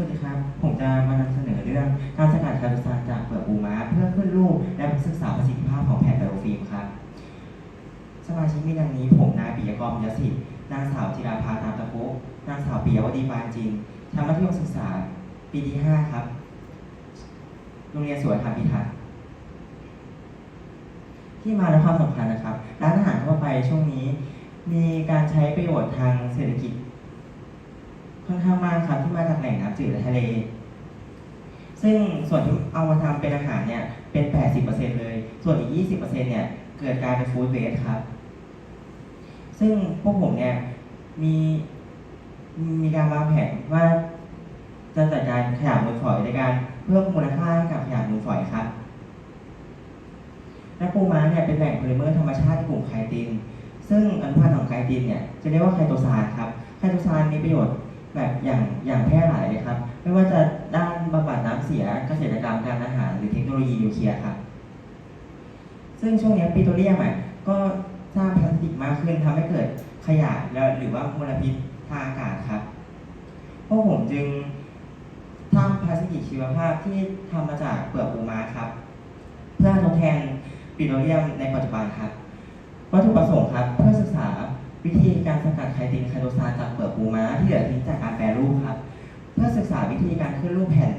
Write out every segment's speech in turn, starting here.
วัสดีครับ ผมจะมานำเสนอเรื่องการสกัดคาร์โดซานจากเปลือกปูม้าเพื่อขึ้นรูปและศึกษาประสิทธิภาพของแผ่นไบโอฟิล์มครับ สมาชิกมีดังนี้ ผมนายปิยกรยศิษฐ์นางสาวจิราภาตามตะคุนางสาวปิยวดีปานจินทำมัธยมศึกษาปีที่ 5 ครับ โรงเรียนสวยธรรมพิทักษ์ที่มาและความสำคัญนะครับ ร้านอาหารทั่วไปช่วงนี้ มีการใช้ประโยชน์ทางเศรษฐกิจ ค่อนข้างมากครับที่มาจากแหล่งน้ำจืดและทะเล ซึ่งส่วนที่เอามาทำเป็นอาหารเนี่ยเป็น 80%เลย ส่วนอีก 20%เนี่ยเกิดกายเป็นฟู้ดเวสครับ ซึ่งพวกผมเนี่ยมีมีการวางแผนว่าจะจัดการขยะมูลฝอยในการเพิ่มมูลค่าให้กับขยะมูลฝอยครับและปูม้าเนี่ยเป็นแหล่งโพลิเมอร์ธรรมชาติกลุ่มไคติน ซึ่งอนุภาคของไคตินเนี่ยจะเรียกว่าไคโตซานครับ ไคโตซานมีประโยชน์ แบบอย่างอย่างแพร่หลายเลยครับ ไม่ว่าจะด้านบำบัดน้ำเสียเกษตรกรรมการอาหารหรือเทคโนโลยีนิวเคลียร์ครับ ซึ่งช่วงนี้ปิโตรเลียมอะก็สร้างพลาสติกมากขึ้นทำให้เกิดขยะแล้วหรือว่ามลพิษทางอากาศครับ พวกผมจึงทำพลาสติกชีวภาพที่ทำมาจากเปลือกปูม้าครับ เพื่อทดแทนปิโตรเลียมในปัจจุบันครับ วัตถุประสงค์ครับเพื่อศึกษา วิธีการสกัดไคตินไคโตซานจากเปลือกปูม้าที่เหลือทิ้งจากการแปรรูปครับ เพื่อศึกษาวิธีการขึ้นรูปแผ่น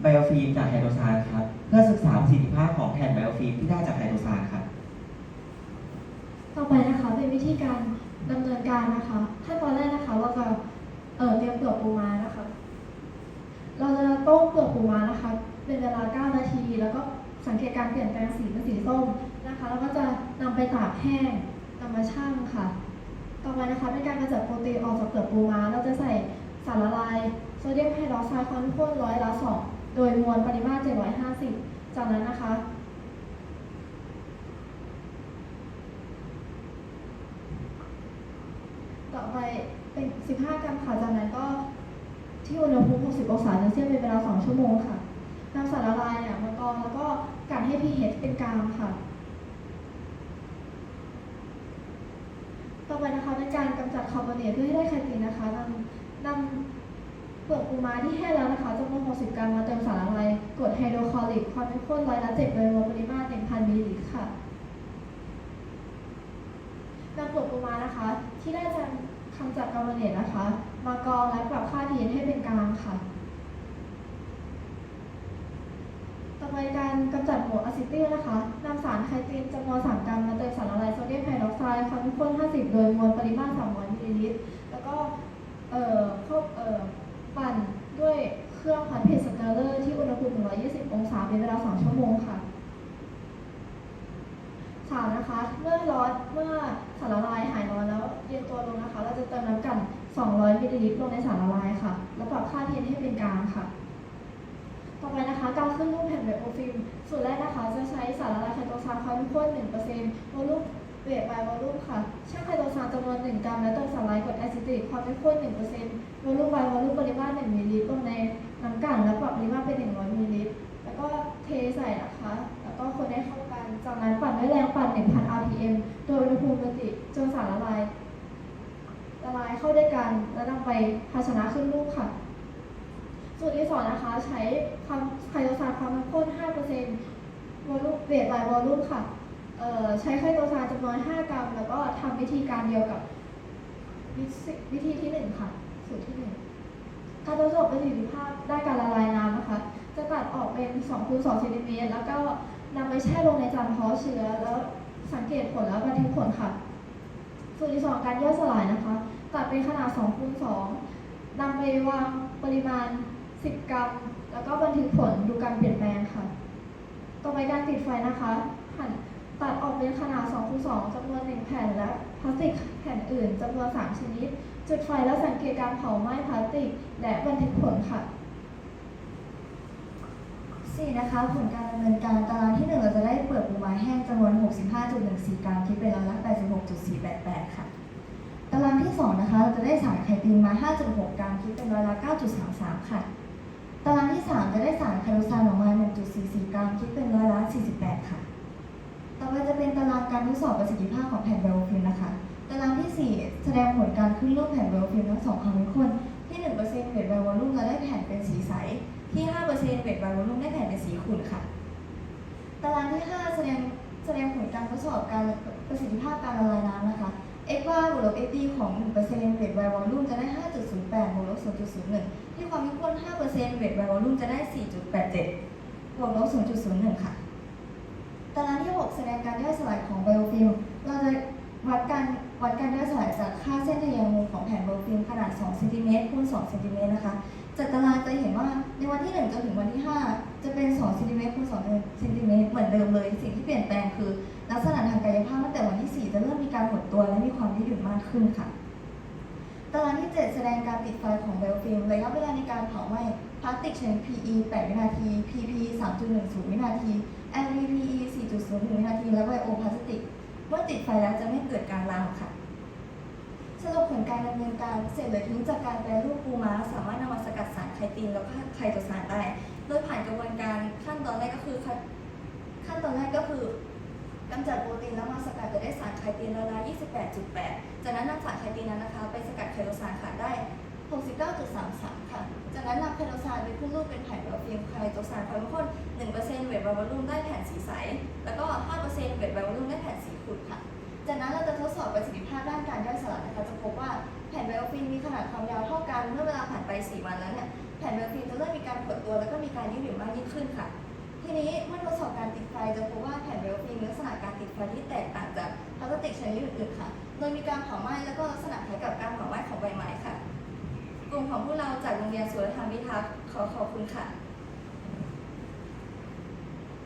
ไบโอฟิล์มจากไคโตซานครับ เพื่อศึกษาประสิทธิภาพของแผ่นไบโอฟิล์มที่ได้จากไคโตซานครับ ต่อไปนะคะเป็นวิธีการดำเนินการนะคะขั้นตอนแรกนะคะเราจะเอ่อเตรียมเปลือกปูม้านะคะ เราจะต้มเปลือกปูม้านะคะ เป็นเวลา 9 นาที แล้วก็สังเกตการเปลี่ยนแปลงสีเป็นสีส้มนะคะ แล้วก็จะนำไปตากแห้งนำมาชั่งค่ะ ต่อไปนะคะเป็นการกำจัดโปรตีนออกจากเปลือกปูม้า เราจะใส่สารละลายโซเดียมไฮดรอกไซด์ความเข้มข้นร้อยละสองโดยมวลปริมาตร 750 จากนั้นนะคะ ต่อไปเป็น 15 กรัมค่ะ จากนั้นก็ที่อุณหภูมิ 60 องศาเซลเซียสเป็นเวลา 2 ชั่วโมงค่ะนำสารละลายเนี่ยมากรองแล้วก็กันให้ pH เป็นกลางค่ะ ต่อ ไปนะคะเป็นการกำจัดคาร์บอเนตเพื่อให้ได้คาตินนะคะนำนำเปลือกปูม้าที่แห้งแล้วนะคะจำนวน60 กรัมมาเติมสารละลายกรดไฮโดรคลอริกความเข้มข้นร้อยละ7โดยมวลปริมาตร1,000มิลลิลิตรค่ะนำเปลือกปูม้านะคะ ที่ได้จากคำจัดคาร์บอเนตนะคะ มากรองและปรับค่า pH ให้เป็นกลางค่ะ ต่อไปการกำจัดหมวกอะซิติลนะคะนำสารไคตินจำนวน3กรัมมาเติมสารละลายโซเดียมไฮดรอกไซด์ความเข้มข้น50 โดยมวลปริมาตร300มิลลิลิตร แล้วก็เอ่อพวกเอ่อปั่นด้วยเครื่องพัดเพจสเตอร์เลอร์ที่อุณหภูมิ 120 องศาเป็นเวลา 2 ชั่วโมงค่ะสารนะคะเมื่อร้อนเมื่อสารละลายหายร้อนแล้วเย็นตัวลงนะคะ เราจะเติมน้ำกัน 200มิลลิลิตรลงในสารละลายค่ะ แล้วปรับค่า pH ให้เป็นกลางค่ะ ต่อไปนะคะ การขึ้นรูปแผ่นไบโอฟิล์มสูตรแรกนะคะจะใช้สารละลายไคโตซานความเข้มข้น1%โวลูมเวทบายวอลลุ่มค่ะช่างไคโตซานจำนวน 1 กรัมและติมสารละลายกรดแอซิติกความเข้มข้น1%โวลูมบายวอลลุ่มปริมาตร1มิลลิลิตรลงในน้ำกลั่นและปรับปริมาตรเป็น 100มิลลิลิตรแล้วก็เทใส่นะคะ แล้วก็คนให้เข้ากันจากนั้นปั่นด้วยแรงปั่น 1,000 rpm โดยอุณหภูมิปกติจนสารละลายละลายเข้าด้วยกันแล้วนำไปภาชนะขึ้นรูปค่ะ สูตรที่สองนะคะใช้ความไคโตซานความเข้มข้น5%วอลลุ่มเวทบายวอลลุ่มค่ะใช้ไคโตซานจำนวน 5 กรัม แล้วก็ทำวิธีการเดียวกับวิธีวิธีที่หนึ่งค่ะ สูตรที่หนึ่งการทดสอบประสิทธิภาพได้การละลายน้ำนะคะ จะตัดออกเป็น2คูณ2เซนติเมตรแล้วก็นำไปแช่ลงในจานเพาะเชื้อ แล้วสังเกตผลแล้วบันทึกผลค่ะ สูตรที่สองการย่อยสลายนะคะ ตัดเป็นขนาด2คูณ2นำไปวางปริมาณ 10 กรัม แล้วก็บันทึกผลดูการเปลี่ยนแปลงค่ะ ต่อไปการติดไฟนะคะหั่นตัดออกเป็นขนาด2คูณ2จำนวน 1 แผ่นและพลาสติกแผ่นอื่นจำนวน 3 ชนิด จุดไฟและสังเกตการเผาไหม้พลาสติก และบันทึกผลค่ะสี่นะคะ ผลการดำเนินการตารางที่หนึ่งเราจะได้เปลือกปูม้าแห้งจำนวน 65.14 กรัมคิดเป็นร้อยละ86.488 ค่ะ ตารางที่สองนะคะ เราจะได้สารไคตินมา 5.6 กรัมคิดเป็นร้อยละ9.33 ค่ะ ตารางที่สามจะได้สารไคโตซานออกมา 1.44 กรัม คิดเป็นร้อยละ48 ค่ะ ต่อไปจะเป็นตารางการทดสอบประสิทธิภาพของแผ่นไบโอฟิล์มนะคะ ตารางที่ 4 แสดงผลการขึ้นรูปแผ่นไบโอฟิล์มทั้งสองความเข้มข้นที่1%เวทไววอลลุ่มเราได้แผ่นเป็นสีใส ที่ 5%เวทไววอลลุ่มได้แผ่นเป็นสีขุ่นค่ะ ตารางที่ 5 แสดงแสดงผลการทดสอบการประสิทธิภาพการละลายน้ำนะคะ x bar บวกลบ x d ของ1%เวทไววอลลุ่มจะได้ 5.08บวกลบ0.01 ที่ความเข้มข้น5%เวทไววอลลุ่มจะได้ 4.87บวกลบ0.01 ค่ะ ตารางที่ 6 แสดงการย่อยสลายของไบโอฟิลเราจะวัดการวัดการย่อยสลายจากค่าเส้นทะแยงมุมของแผ่นไบโอฟิลขนาด 2 เซนติเมตรคูณ 2 เซนติเมตรนะคะ จากตารางจะเห็นว่า ในวันที่ 1 จนถึงวันที่ 5 จะเป็น 2 เซนติเมตรคูณ2เซนติเมตรเหมือนเดิมเลย สิ่งที่เปลี่ยนแปลงคือ ลักษณะทางกายภาพตั้งแต่วันที่ 4 จะเริ่มมีการหดตัวและมีความยืดหยุ่นมากขึ้นค่ะ ตารางที่ 7 แสดงการติดไฟของไบโอฟิล์มระยะเวลาในการเผาไหม้พลาสติกชนิด PE 8 วินาที PP 3.10 วินาที LVPE 4.01 วินาที และไบโอพลาสติก เมื่อติดไฟแล้วจะไม่เกิดการลามค่ะ สรุปผลการดำเนินการเศษเหลือทิ้งจากการแปรรูปปูม้าสามารถนำมาสกัด ไคตินแล้วก็ไคโตซานได้ โดยผ่านกระบวนการขั้นตอนแรกก็คือขั้นขั้นตอนแรกก็คือกำจัดโปรตีนแล้วมาสกัดจะได้สารไคตินละลาย 28.8 จากนั้นนำสารไคตินนั้นนะคะ ไปสกัดไคโตซานค่ะได้ 69.33 ค่ะ จากนั้นนำไคโตซานไปขึ้นรูปเป็นแผ่นไบโอฟิล์มไคโตซานความเข้มข้น1%เวทไบโอลูมได้แผ่นสีใส แล้วก็ 5%เวทไบโอลูมได้แผ่นสีขุ่นค่ะ จากนั้นเราจะทดสอบประสิทธิภาพด้านการย่อยสลายนะคะ จะพบว่าแผ่นไบโอฟิล์มมีขนาดความยาวเท่ากัน เมื่อเวลาผ่านไป 4 วันแล้วเนี่ย แผ่นเบลฟิล์มจะเริ่มมีการหดตัวแล้วก็มีการยืดหยุ่นมากยิ่งขึ้นค่ะ ทีนี้เมื่อทดสอบการติดไฟจะพบว่าแผ่นเบลฟิล์มมีลักษณะการติดไฟที่แตกต่างจากพลาสติกชนิดอื่นๆค่ะ โดยมีการเผาไหม้แล้วก็ลักษณะคล้ายกับการเผาไหม้ของใบไม้ค่ะ กลุ่มของพวกเราจากโรงเรียนสุรธรรมวิทักษ์ขอขอบคุณค่ะ